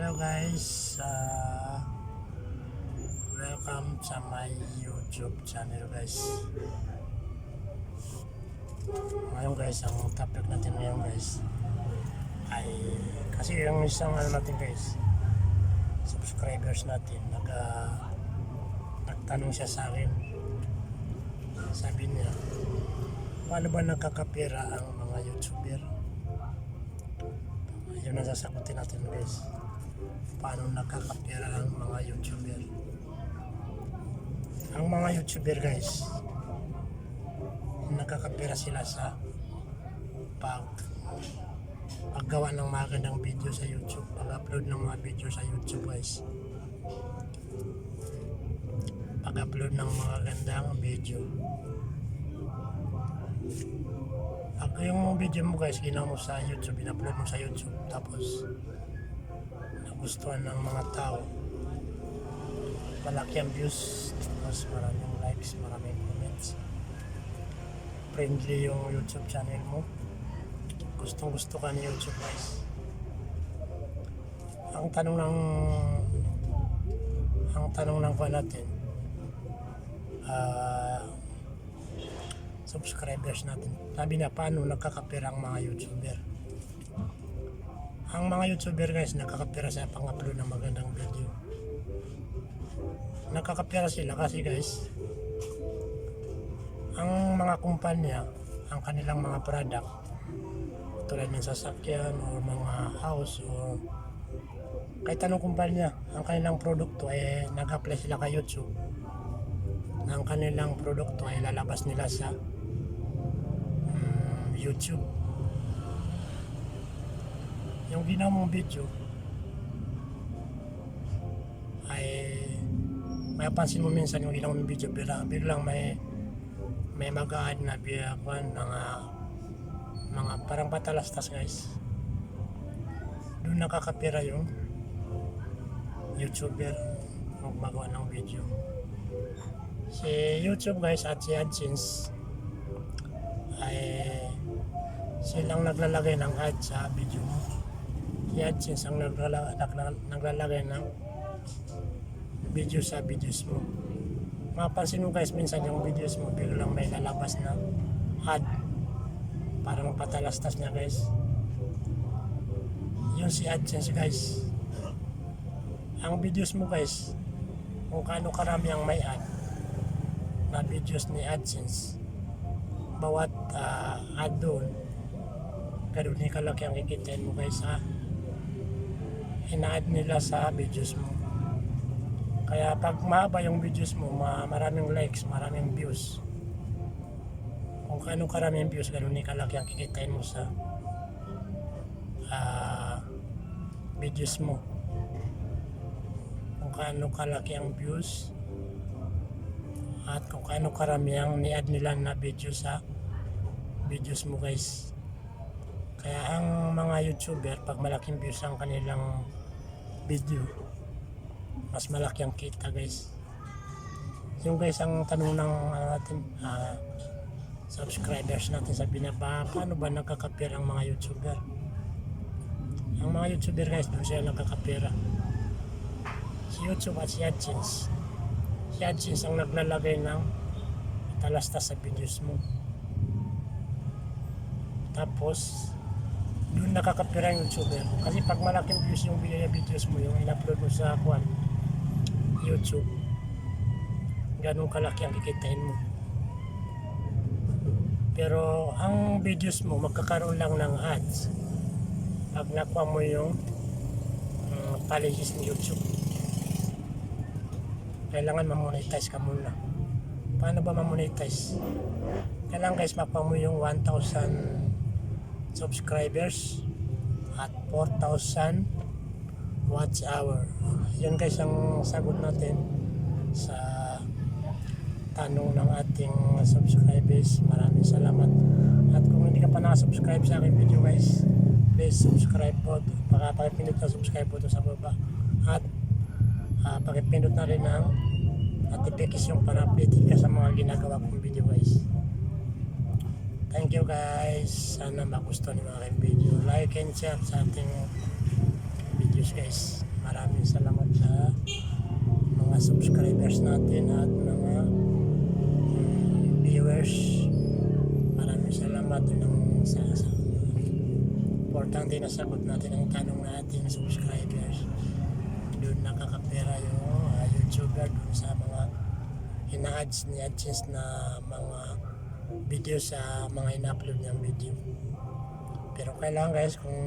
Hello guys, uh, welcome sa my YouTube channel guys. Ngayon guys, ang topic natin ngayon guys ay kasi yung isang ano natin guys, subscribers natin nag uh, nagtanong siya sa akin. Sabi niya, paano ba nagkakapira ang mga YouTuber? Yun ang sasagutin natin guys. Paano nakakapira ang mga YouTuber? Ang mga YouTuber guys, nakakapira sila sa pag paggawa ng magandang video sa YouTube, pag-upload ng mga video sa YouTube guys. Pag-upload ng mga gandang video. Pag yung video mo guys, ginawa mo sa YouTube, in-upload mo sa YouTube, tapos nagustuhan ng mga tao, malaki ang views, tapos maraming likes, maraming comments, friendly yung YouTube channel mo, gustong gusto ka ni YouTube guys. Ang tanong ng ang tanong ng kuha natin, ah, subscribers natin. Sabi na paano nakakapira ang mga YouTuber. Ang mga YouTuber guys nakakapira sa pang-upload ng magandang video. Nakakapira sila kasi guys ang mga kumpanya, ang kanilang mga product tulad ng sasakyan o mga house o kahit anong kumpanya, ang kanilang produkto ay nag-apply sila kay YouTube na ang kanilang produkto ay lalabas nila sa mm, YouTube. Yung ginawa mong video ay may pansin mo minsan yung ginawa mong video bigla, biglang may may mag-add na biyakuan mga mga parang patalastas guys. Doon nakakapira yung YouTuber kung magawa ng video. Si YouTube guys at si AdSense ay silang naglalagay ng ad sa video mo. Si AdSense ang naglalagay, ng video sa videos mo. Mapansin mo guys, minsan yung videos mo biglang may lalabas na ad. Parang patalastas na guys. Yun si AdSense guys. Ang videos mo guys, kung kaano karami ang may ad na videos ni AdSense, bawat ah, ad doon, ganun ni kalaki ang kikitain mo guys ha. Ina-add nila sa videos mo. Kaya pag mahaba yung videos mo, ma maraming likes, maraming views. Kung kaano karaming views, ganun ni kalaki ang kikitain mo sa ah, videos mo. Kung kaano kalaki ang views at kung kaano karami ang ni-add nila na video sa videos mo guys. Kaya ang mga YouTuber, pag malaking views ang kanilang video, mas malaki ang kita guys. Yung guys, ang tanong ng ano natin, ah, subscribers natin sa binaba, paano ba nagkakapira ang mga YouTuber? Ang mga YouTuber guys, doon sila nagkakapira. Si YouTube at si AdSense. Si AdSense ang naglalagay ng talastas sa videos mo. Tapos, doon nakakapira yung YouTuber. Kasi pag malaking views yung video videos mo, yung in-upload mo sa kwan, YouTube, ganun kalaki ang kikitain mo. Pero ang videos mo, magkakaroon lang ng ads pag nakuha mo yung um, policies ng YouTube. Kailangan ma-monetize ka muna. Paano ba ma-monetize? Kailangan guys, makuha yung 1,000 subscribers at 4,000 watch hour. Yun guys ang sagot natin sa tanong ng ating subscribers. Maraming salamat. At kung hindi ka pa nakasubscribe sa aking video guys, please subscribe po. Baka pakipindot na subscribe po sa baba. At uh, pakipindot na rin ang notification para updated ka sa mga ginagawa kong video guys. Thank you guys. Sana magustuhan niyo aking video. Like and share sa ating videos guys. maraming salamat sa mga subscribers natin at mga mm, viewers. Maraming salamat ng sa, sa importante na sagot natin ang tanong natin subscribers. Doon nakakapera yung uh, YouTuber doon sa mga ina-ads ni na mga video sa mga ina-upload niyang video. Pero kailangan guys kung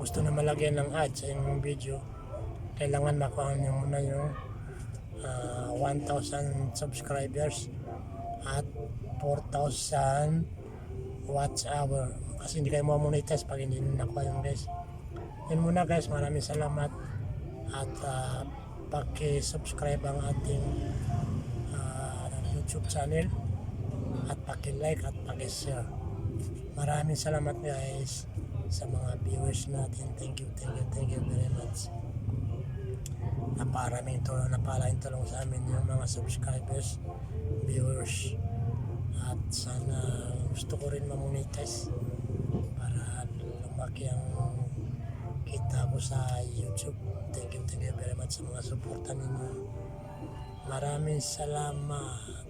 gusto na malagyan ng ads sa inyong video, kailangan makuha niyo muna yung ah, 1,000 subscribers at 4,000 watch hour. Kasi hindi kayo mamonetize pag hindi nyo nakuha yung guys. Yun muna guys, maraming salamat at uh, paki-subscribe ang ating ah, YouTube channel at paki-like at paki-share. Maraming salamat guys sa mga viewers natin. Thank you, thank you, thank you very much. Naparaming tulong, napalaking tulong sa amin yung mga subscribers, viewers. At sana gusto ko rin mamonetize para lumaki ang kita ko sa YouTube. Thank you, thank you very much sa mga suporta ninyo. Maraming salamat.